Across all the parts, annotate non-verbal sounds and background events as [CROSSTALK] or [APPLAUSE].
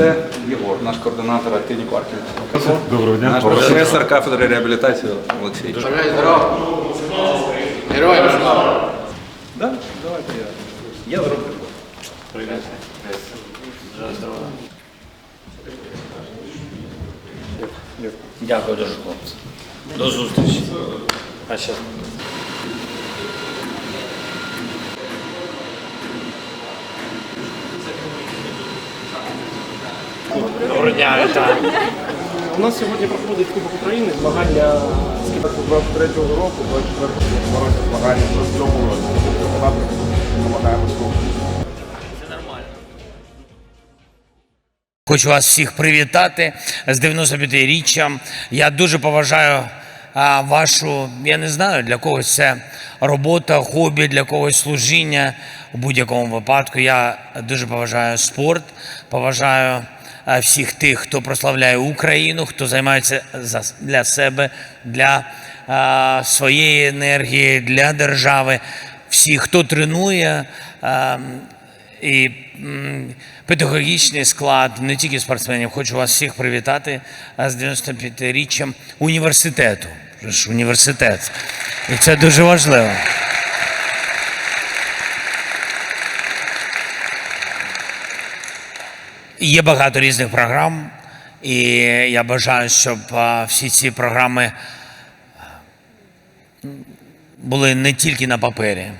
це Єгор, наш координатор активні парків. Доброго дня. Наш професор кафедри реабілітації Олексій. Здорово. Героям слава. Да? Давайте я. Я зроблю. Дякую дуже, хлопці. До зустрічі. А ще. Доброго дня, вітаю. У нас сьогодні проходить Кубок України, змагання з кіберку 23-го року, 24-го року змагання в цьому році. Допомагаємо слухати. Хочу вас всіх привітати з 95-річчям. Я дуже поважаю а, вашу, я не знаю, для когось це робота, хобі, для когось служіння. У будь-якому випадку я дуже поважаю спорт, поважаю всіх тих, хто прославляє Україну, хто займається за, для себе, для а, своєї енергії, для держави. Всі, хто тренує. А, і педагогічний склад, не тільки спортсменів. Хочу вас всіх привітати а, з 95-річчям університету. Університет. І це дуже важливо. Є багато різних програм, і я бажаю, щоб всі ці програми були не тільки на папері,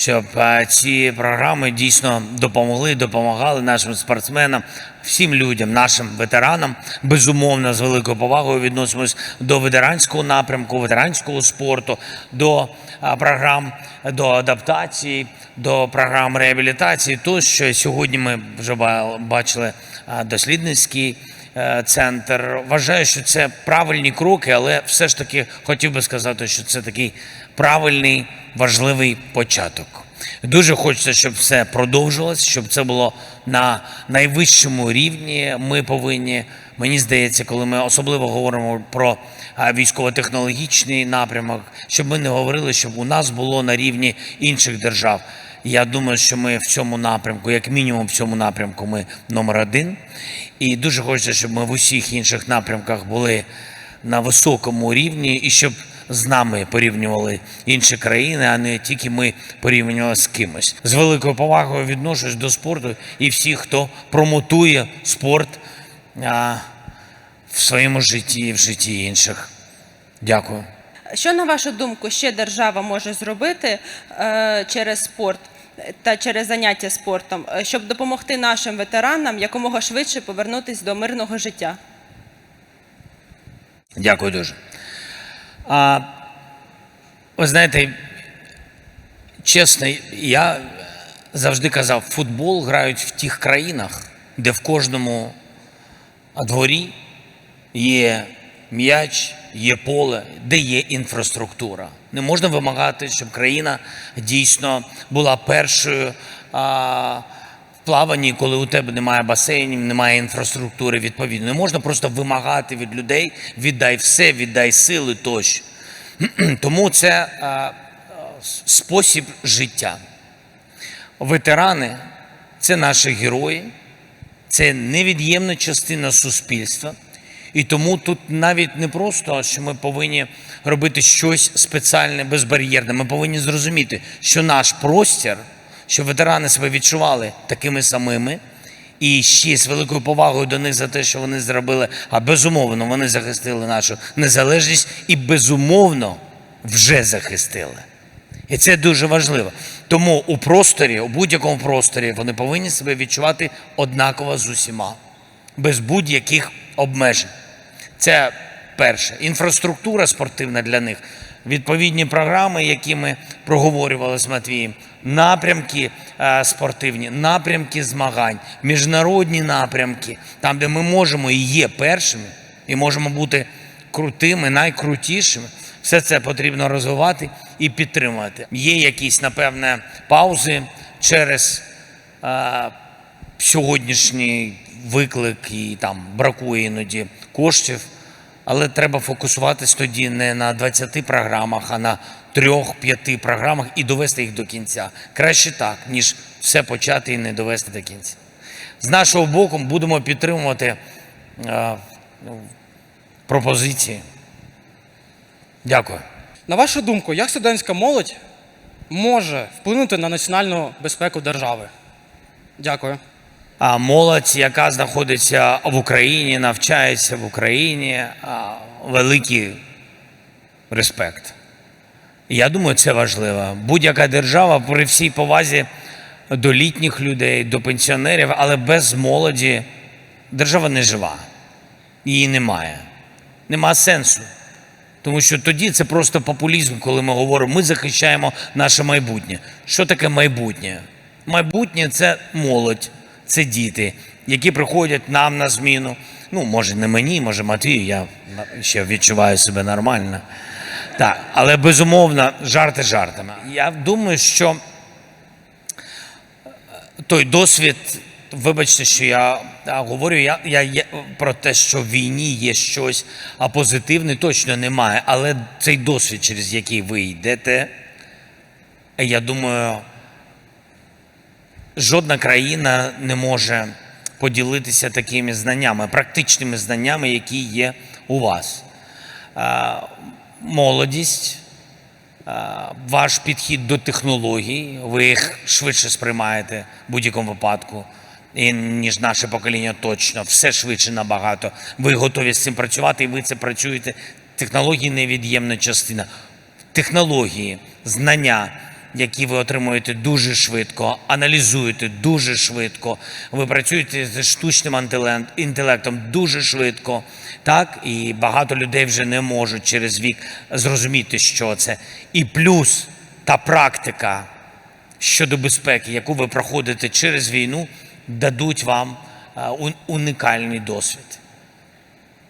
щоб е, ці програми дійсно допомогли, допомагали нашим спортсменам, всім людям, нашим ветеранам. Безумовно, з великою повагою відносимось до ветеранського напрямку, ветеранського спорту, до е, програм до адаптації, до програм реабілітації. Тощо сьогодні ми вже бачили е, дослідницький е, центр. Вважаю, що це правильні кроки, але все ж таки хотів би сказати, що це такий правильний, важливий початок. Дуже хочеться, щоб все продовжилось, щоб це було на найвищому рівні. Ми повинні, мені здається, коли ми особливо говоримо про військово-технологічний напрямок, щоб ми не говорили, щоб у нас було на рівні інших держав. Я думаю, що ми в цьому напрямку, як мінімум в цьому напрямку, ми номер один. І дуже хочеться, щоб ми в усіх інших напрямках були на високому рівні і щоб з нами порівнювали інші країни, а не тільки ми порівнювали з кимось. З великою повагою відношусь до спорту і всіх, хто промотує спорт в своєму житті і в житті інших. Дякую. Що на вашу думку ще держава може зробити е, через спорт та через заняття спортом, е, щоб допомогти нашим ветеранам якомога швидше повернутися до мирного життя? Дякую дуже. А, ви знаєте, чесно, я завжди казав, футбол грають в тих країнах, де в кожному дворі є м'яч, є поле, де є інфраструктура. Не можна вимагати, щоб країна дійсно була першою. А, в плаванні, коли у тебе немає басейнів, немає інфраструктури відповідно. Не можна просто вимагати від людей, віддай все, віддай сили тощо. [CLEARS THROAT] Тому це а, спосіб життя. Ветерани це наші герої, це невід'ємна частина суспільства. І тому тут навіть не просто, що ми повинні робити щось спеціальне, безбар'єрне. Ми повинні зрозуміти, що наш простір, щоб ветерани себе відчували такими самими, і ще з великою повагою до них за те, що вони зробили. А безумовно, вони захистили нашу незалежність і безумовно вже захистили. І це дуже важливо. Тому у просторі, у будь-якому просторі, вони повинні себе відчувати однаково з усіма, без будь-яких обмежень. Це перше. Інфраструктура спортивна для них, відповідні програми, які ми проговорювали з Матвієм, напрямки е, спортивні, напрямки змагань, міжнародні напрямки, там, де ми можемо і є першими, і можемо бути крутими, найкрутішими. Все це потрібно розвивати і підтримувати. Є якісь, напевне, паузи через е, сьогоднішній виклик і там бракує іноді коштів. Але треба фокусуватись тоді не на 20 програмах, а на 3-5 програмах і довести їх до кінця. Краще так, ніж все почати і не довести до кінця. З нашого боку будемо підтримувати е, ну, пропозиції. Дякую. На вашу думку, як студентська молодь може вплинути на національну безпеку держави? Дякую. Молодь, яка знаходиться в Україні, навчається в Україні, великий респект. Я думаю, це важливо. Будь-яка держава при всій повазі до літніх людей, до пенсіонерів, але без молоді держава не жива. Її немає. Нема сенсу. Тому що тоді це просто популізм, коли ми говоримо, ми захищаємо наше майбутнє. Що таке майбутнє? Майбутнє це молодь, це діти, які приходять нам на зміну. Ну, може, не мені, може, Матвію, я ще відчуваю себе нормально. Так, але безумовно, жарти жартами. Я думаю, що той досвід, вибачте, що я говорю, я, я, я про те, що в війні є щось, а позитивне точно немає. Але цей досвід, через який ви йдете, я думаю, жодна країна не може поділитися такими знаннями, практичними знаннями, які є у вас. Молодість, ваш підхід до технологій, ви їх швидше сприймаєте в будь-якому випадку, ніж наше покоління точно, все швидше набагато. Ви готові з цим працювати, і ви це працюєте. Технології невід'ємна частина. Технології, знання, які ви отримуєте дуже швидко, аналізуєте дуже швидко. Ви працюєте з штучним інтелектом дуже швидко. Так, і багато людей вже не можуть через вік зрозуміти, що це. І плюс та практика щодо безпеки, яку ви проходите через війну, дадуть вам е, унікальний досвід.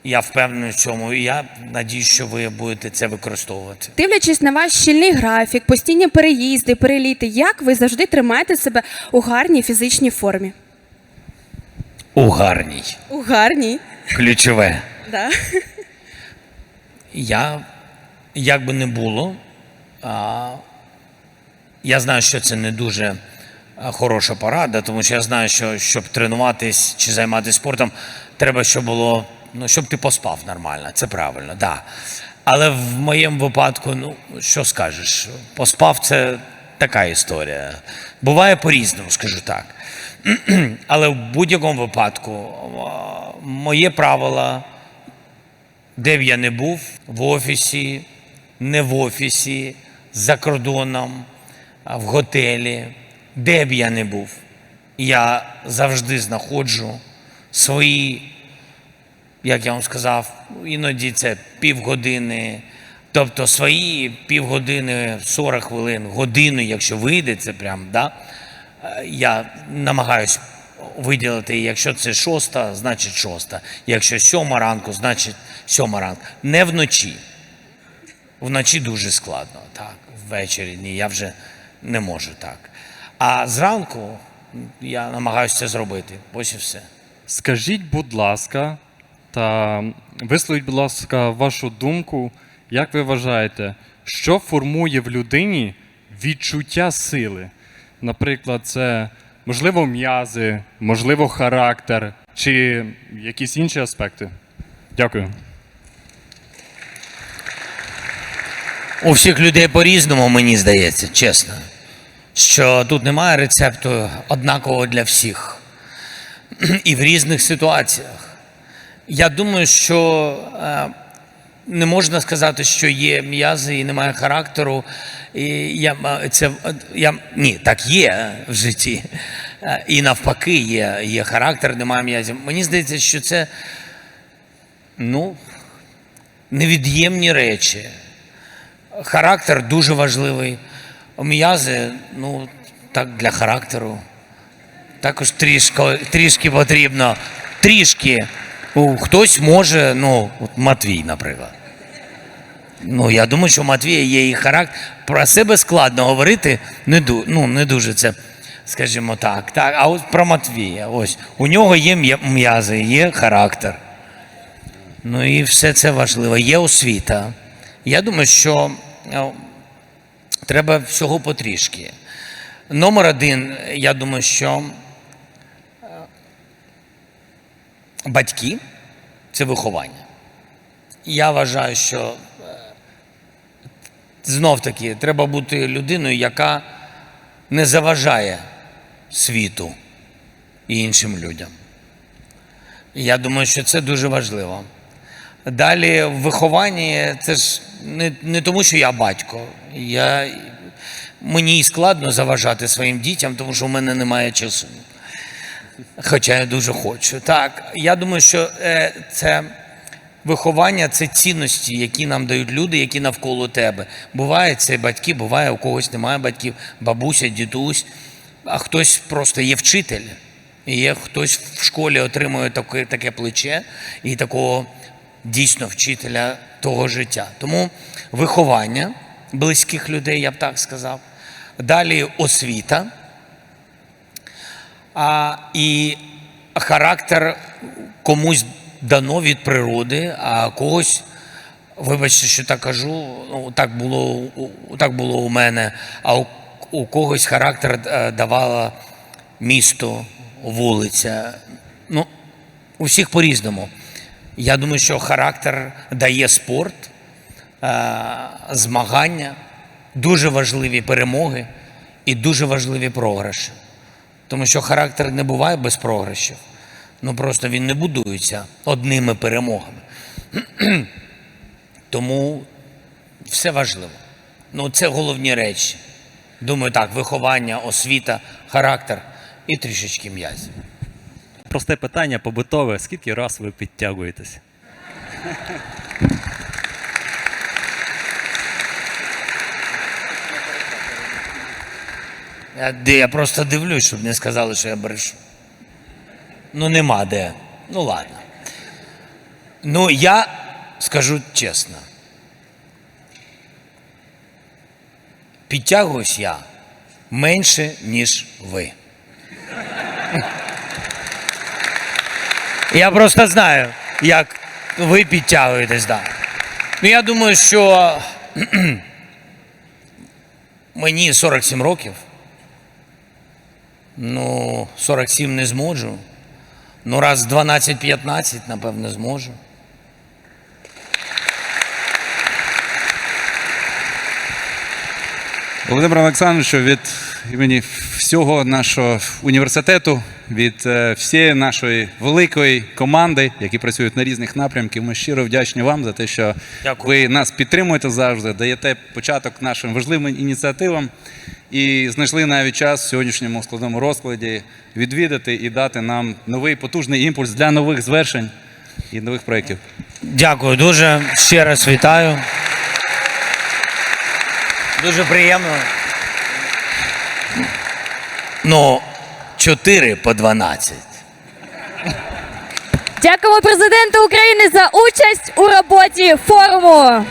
Я впевнений в цьому, і я надію, що ви будете це використовувати. Дивлячись на ваш щільний графік, постійні переїзди, переліти, як ви завжди тримаєте себе у гарній фізичній формі? У гарній, У гарній, ключове. да. Я, як би не було, а, я знаю, що це не дуже хороша порада, тому що я знаю, що щоб тренуватись чи займатися спортом, треба, щоб було, ну, щоб ти поспав нормально. Це правильно, да. Але в моєму випадку, ну, що скажеш, поспав це така історія. Буває по-різному, скажу так. [CLEARS THROAT] Але в будь-якому випадку моє правило де б я не був, в офісі, не в офісі, за кордоном, в готелі, де б я не був, я завжди знаходжу свої, як я вам сказав, іноді це півгодини, тобто свої півгодини, 40 хвилин, годину, якщо вийде, це прям, да, я намагаюсь виділити, якщо це шоста, значить шоста. Якщо сьома ранку, значить сьома ранку. Не вночі. Вночі дуже складно, так. Ввечері ні, я вже не можу так. А зранку я намагаюся це зробити. Ось і все. Скажіть, будь ласка, та висловіть, будь ласка, вашу думку, як ви вважаєте, що формує в людині відчуття сили? Наприклад, це можливо м'язи, можливо, характер чи якісь інші аспекти? Дякую. У всіх людей по-різному, мені здається, чесно. Що тут немає рецепту однакового для всіх. [CLEARS THROAT] І в різних ситуаціях. Я думаю, що е, не можна сказати, що є м'язи і немає характеру. І я, це, я, ні, так є в житті. Е, І навпаки, є, є характер, немає м'язів. Мені здається, що це ну, невід'ємні речі. Характер дуже важливий. М'язи, ну, так для характеру. Також трішки, трішки потрібно. Трішки. Ну, хтось може, ну, от Матвій, наприклад. Ну, я думаю, що Матвія є і характер. Про себе складно говорити, не, ну, не дуже це, скажімо так. так. А от про Матвія, ось, у нього є м'язи, є характер. Ну і все це важливо. Є освіта. Я думаю, що е, треба всього потрішки. Номер один, я думаю, що е, батьки це виховання. Я вважаю, що знов таки треба бути людиною, яка не заважає світу і іншим людям. Я думаю, що це дуже важливо. Далі в вихованні це ж не, не тому, що я батько. Я, мені і складно заважати своїм дітям, тому що в мене немає часу. Хоча я дуже хочу. Так, я думаю, що е, це виховання це цінності, які нам дають люди, які навколо тебе. Буває це батьки, буває, у когось немає батьків, бабуся, дідусь, а хтось просто є вчитель. І є хтось в школі отримує таке, таке плече і такого дійсно вчителя того життя. Тому виховання близьких людей, я б так сказав. Далі освіта. А, і характер комусь дано від природи, а когось, вибачте, що так кажу, ну, так було, так було у мене, а у, у когось характер е, давало місто, вулиця. Ну, у всіх по-різному. Я думаю, що характер дає спорт, е, змагання, дуже важливі перемоги і дуже важливі програші. Тому що характер не буває без програшів. Ну просто він не будується одними перемогами. [CLEARS THROAT] Тому все важливо. Ну, це головні речі. Думаю, так, виховання, освіта, характер і трішечки м'язів. Просте питання побутове. Скільки раз ви підтягуєтесь? Я, де я просто дивлюсь, щоб не сказали, що я брешу. Ну, нема де. Ну ладно. Ну, я скажу чесно. Підтягуюсь я менше, ніж ви. Я просто знаю, як ви підтягуєтесь, да. Ну, я думаю, що [CLEARS THROAT] мені 47 років. Ну, 47 не зможу. Ну, раз 12-15, напевно, зможу. Володимир Олександрович, від імені всього нашого університету, від е, всієї нашої великої команди, які працюють на різних напрямках, ми щиро вдячні вам за те, що Дякую. ви нас підтримуєте завжди, даєте початок нашим важливим ініціативам і знайшли навіть час в сьогоднішньому складному розкладі відвідати і дати нам новий потужний імпульс для нових звершень і нових проєктів. Дякую дуже. Ще раз вітаю. Дуже приємно. Ну, 4 по 12. Дякуємо президенту України за участь у роботі форуму.